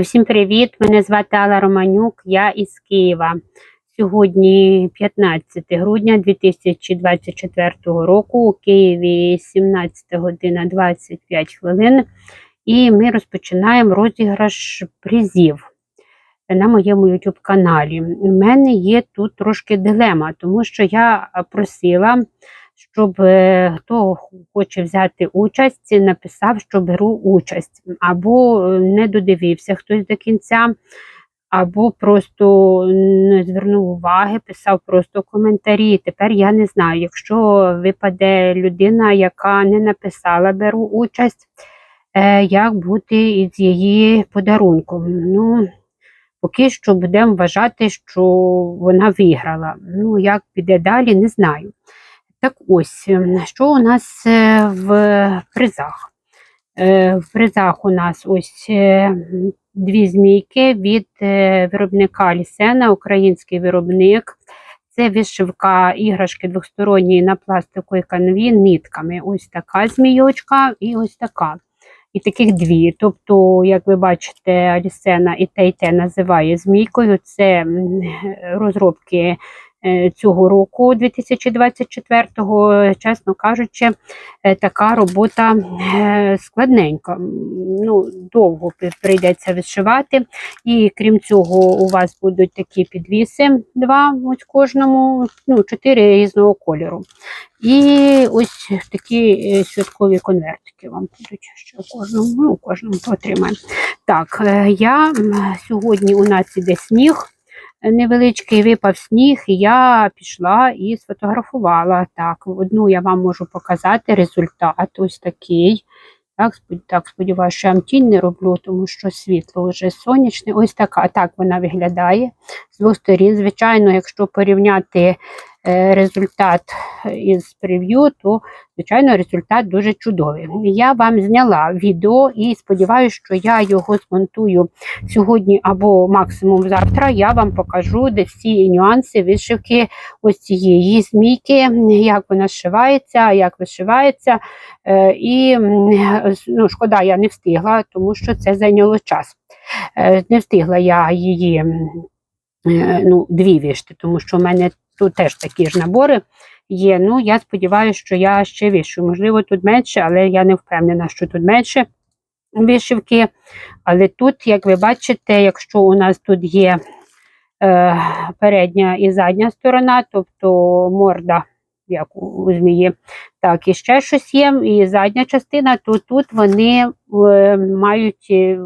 Всім привіт! Мене звати Алла Романюк, я із Києва. Сьогодні 15 грудня 2024 року у Києві 17 година 25 хвилин. І ми розпочинаємо розіграш призів на моєму YouTube каналі. У мене є тут трошки дилема, тому що я просила, щоб е, хто хоче взяти участь, написав, що беру участь, або е, не додивився хтось до кінця, або просто не звернув уваги, писав просто коментарі. Тепер я не знаю, якщо випаде людина, яка не написала беру участь, е, як бути із її подарунком. Ну, Поки що будемо вважати, що вона виграла. Ну, як піде далі, не знаю. Так ось, ем, що у нас е, в призах? Е, В призах у нас ось е, дві змійки від виробника Лісена, український виробник. Це вишивка іграшки двосторонньої на пластиковій канві нитками. Ось така змійочка і ось така. І таких дві. Тобто, як ви бачите, Алісена і те, і те називає змійкою. Це розробки цього року, 2024-го, чесно кажучи, е, така робота е, складненька. Ну, довго прийдеться вишивати. І крім цього, у вас будуть такі підвіси, два ось кожному, ну, чотири різного кольору. І ось такі е, святкові конвертики вам будуть у кожному, ну, кожному отримаємо. Так, е, я сьогодні у нас іде сніг. Невеличкий випав сніг, я пішла і сфотографувала. Так, одну я вам можу показати результат ось такий. Так, так сподіваюся, що я вам тінь не роблю, тому що світло вже сонячне. Ось така так вона виглядає з двох сторін. Звичайно, якщо порівняти результат із прев'ю, то, звичайно, результат дуже чудовий. Я вам зняла відео і сподіваюся, що я його змонтую сьогодні або максимум завтра. Я вам покажу, де всі нюанси вишивки ось цієї змійки, як вона зшивається, як вишивається. Е, І ну, шкода, я не встигла, тому що це зайняло час. Е, Не встигла я її е, ну, дві вишити, тому що в мене тут теж такі ж набори є. Ну, я сподіваюся, що я ще вишу. Можливо, тут менше, але я не впевнена, що тут менше вишивки. Але тут, як ви бачите, якщо у нас тут є е, передня і задня сторона, тобто морда, як у змії, так, і ще щось є, і задня частина, то тут вони е, мають е,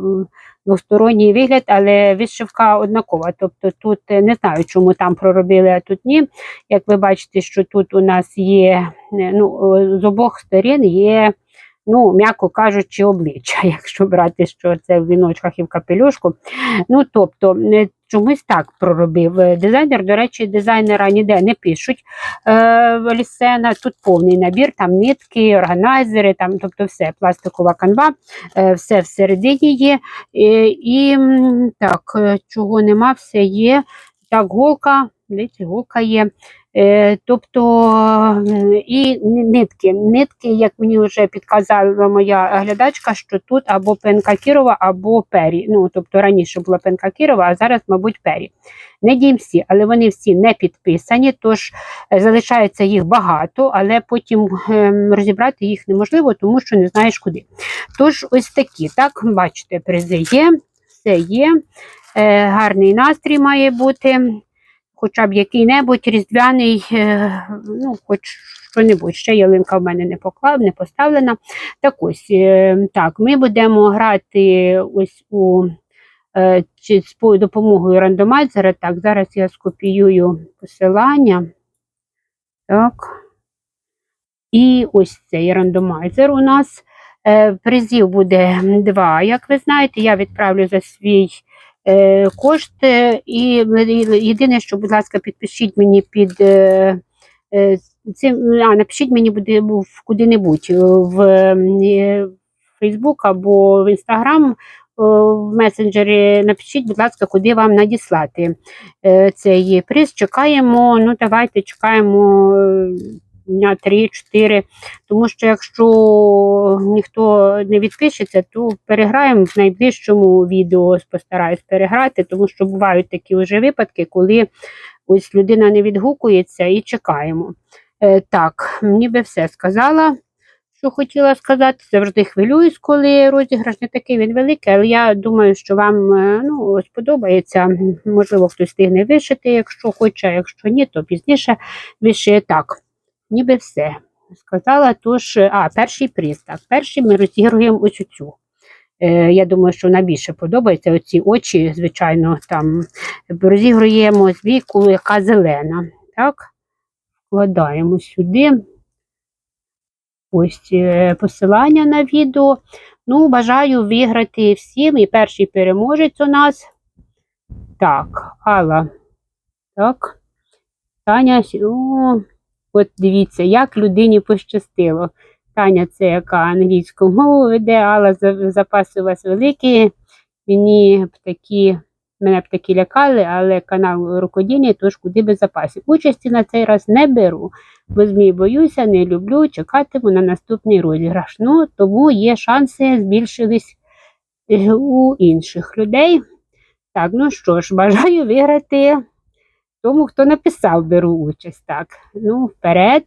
двосторонній вигляд, але вишивка однакова. Тобто тут е, не знаю, чому там проробили, а тут ні. Як ви бачите, що тут у нас є е, ну, з обох сторін є, ну, м'яко кажучи, обличчя, якщо брати, що це в віночках і в капелюшку. Ну, тобто, е, чомусь так проробив е, дизайнер. До речі, дизайнера ніде не пишуть е, Лісена. Тут повний набір, там нитки, органайзери, там, тобто все, пластикова канва, е, все всередині є. І так, е, чого нема, все є. Так, голка, дивіться, голка є. Е, тобто і нитки. Нитки, як мені вже підказала моя глядачка, що тут або пенка Кірова, або пері. Ну, тобто раніше була пенка Кірова, а зараз, мабуть, пері. Не дім всі, але вони всі не підписані, тож е, залишається їх багато, але потім ем, розібрати їх неможливо, тому що не знаєш куди. Tож, ось такі, так, бачите, призи є, все є. Е, гарний настрій має бути, хоча б який-небудь різдвяний, е, ну, хоч що-небудь. Ще ялинка в мене не поклав, не поставлена. Так ось, е, так, ми будемо грати ось у е, чи з допомогою рандомайзера. Так, зараз я скопіюю посилання. Так. І ось цей рандомайзер у нас. Призів буде два, як ви знаєте, я відправлю за свій е, кошт. е, І єдине, що, будь ласка, підпишіть мені під е, е, цим, а, напишіть мені буде куди-небудь в Фейсбук або в Інстаграм. В месенджері напишіть, будь ласка, куди вам надіслати цей приз. Чекаємо. Ну, давайте чекаємо дня 3-4. Тому що якщо ніхто не відпишеться, то переграємо в найближчому відео, постараюсь переграти, тому що бувають такі вже випадки, коли ось людина не відгукується і чекаємо. Е, так, ніби все сказала що хотіла сказати. Завжди хвилююсь, коли розіграш не такий він великий, але я думаю, що вам е, ну, сподобається. Можливо, хтось встигне вишити, якщо хоче, а якщо ні, то пізніше вишиє так. Ніби все. Сказала, тож, а, перший приз. Так, перший ми розігруємо ось цю. Е, я думаю, що вона більше подобається. Оці очі, звичайно, там розігруємо звійку, яка зелена. Так, вкладаємо сюди. Ось е, посилання на відео. Ну, бажаю виграти всім. І перший переможець у нас. Так, Алла. Так. Таня. О, от дивіться, як людині пощастило. Таня, це яка англійську мову веде, Алла запаси у вас великі. Мені б такі, мене б такі лякали, але канал рукодільний, тож куди без запасів. Участі на цей раз не беру бо змій боюся, не люблю, чекатиму на наступний розіграш. Ну, тому є шанси збільшились е, у інших людей. Так, ну що ж, бажаю виграти тому, хто написав, беру участь. Так, ну, вперед.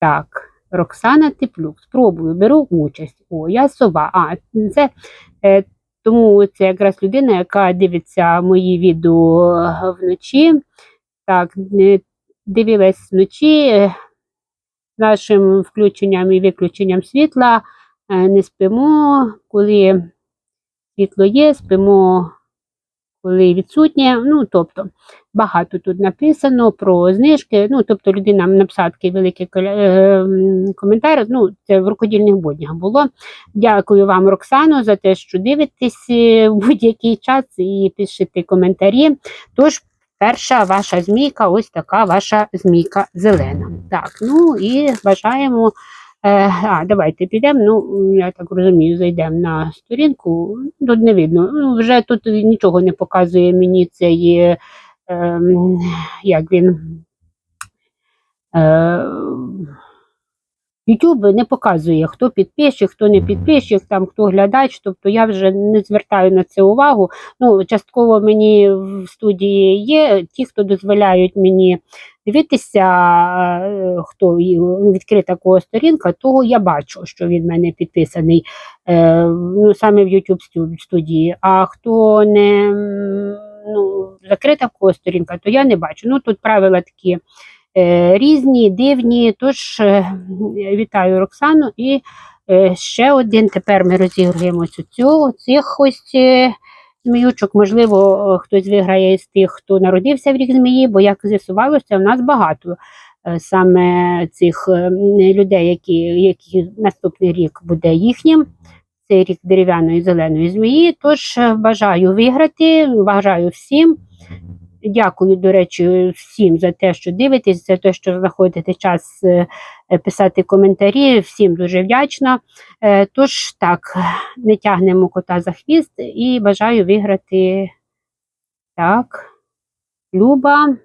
Так, Роксана Теплюк. Спробую, беру участь. О, я сова. А, це е, тому це якраз людина, яка дивиться мої відео вночі. Так, дивилась вночі е, нашим включенням і виключенням світла. Е, не спимо, коли світло є, спимо, коли відсутнє. Ну, тобто, багато тут написано про знижки. Ну, тобто, людина написала такий великий е, коментар. Ну, це в рукодільних буднях було. Дякую вам, Роксано, за те, що дивитесь в будь-який час і пишете коментарі. Тож, Перша ваша змійка, ось така ваша змійка зелена. Так, ну і бажаємо. Е, а, давайте підемо. Ну, я так розумію, зайдемо на сторінку. Тут не видно. Ну, Вже тут нічого не показує мені цей, е, як він. Е, YouTube не показує, хто підписчик, хто не підписчик, там хто глядач. Тобто я вже не звертаю на це увагу. Ну, частково мені в студії є ті, хто дозволяють мені дивитися, е, хто відкрита кого сторінка, того я бачу, що він в мене підписаний е, ну, саме в YouTube студії. А хто не ну, закрита кого сторінка, то я не бачу. Ну тут правила такі. Е, різні, дивні. Тож е, вітаю Роксану. І е, ще один. Тепер ми розігруємо цю цих ось зміючок. Можливо, хтось виграє з тих, хто народився в рік змії, бо, як з'ясувалося, в нас багато саме цих людей, які, які наступний рік буде їхнім. Цей рік дерев'яної зеленої змії. Тож бажаю виграти, бажаю всім. Дякую, до речі, всім за те, що дивитесь, за те, що знаходите час е, писати коментарі. Всім дуже вдячна. Е, тож, так, не тягнемо кота за хвіст і бажаю виграти. Так, Люба.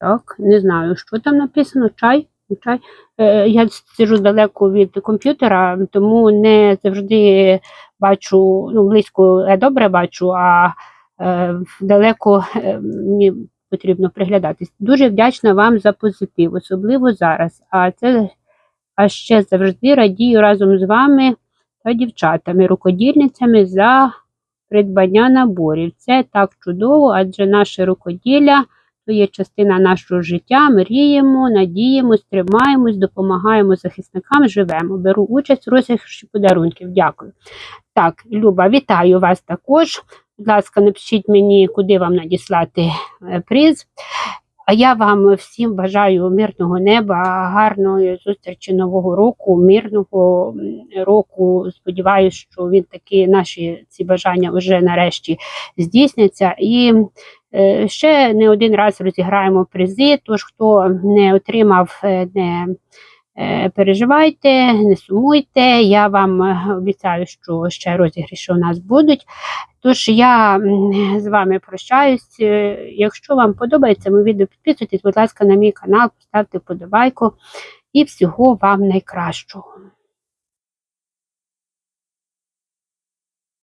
Так, не знаю, що там написано. Чай. Чай. Е, я сиджу далеко від комп'ютера, тому не завжди бачу, ну, близько я добре бачу, а Е, далеко е, мені потрібно приглядатись. Дуже вдячна вам за позитив, особливо зараз. А це а ще завжди радію разом з вами та дівчатами, рукодільницями за придбання наборів. Це так чудово, адже наше рукоділля то є частина нашого життя. Мріємо, надіємось, тримаємось, допомагаємо захисникам, живемо. Беру участь в розіграші подарунків. Дякую. Так, Люба, вітаю вас також. Будь ласка, напишіть мені, куди вам надіслати е, приз. А я вам всім бажаю мирного неба, гарної зустрічі нового року, мирного року. Сподіваюся, що він таки наші ці бажання вже нарешті здійсняться. І е, ще не один раз розіграємо призи. Тож, хто не отримав, е, не переживайте, не сумуйте. Я вам е, обіцяю, що ще розігріші у нас будуть. Тож я з вами прощаюсь. Е, Якщо вам подобається моє відео, підписуйтесь, будь ласка, на мій канал, поставте вподобайку і всього вам найкращого.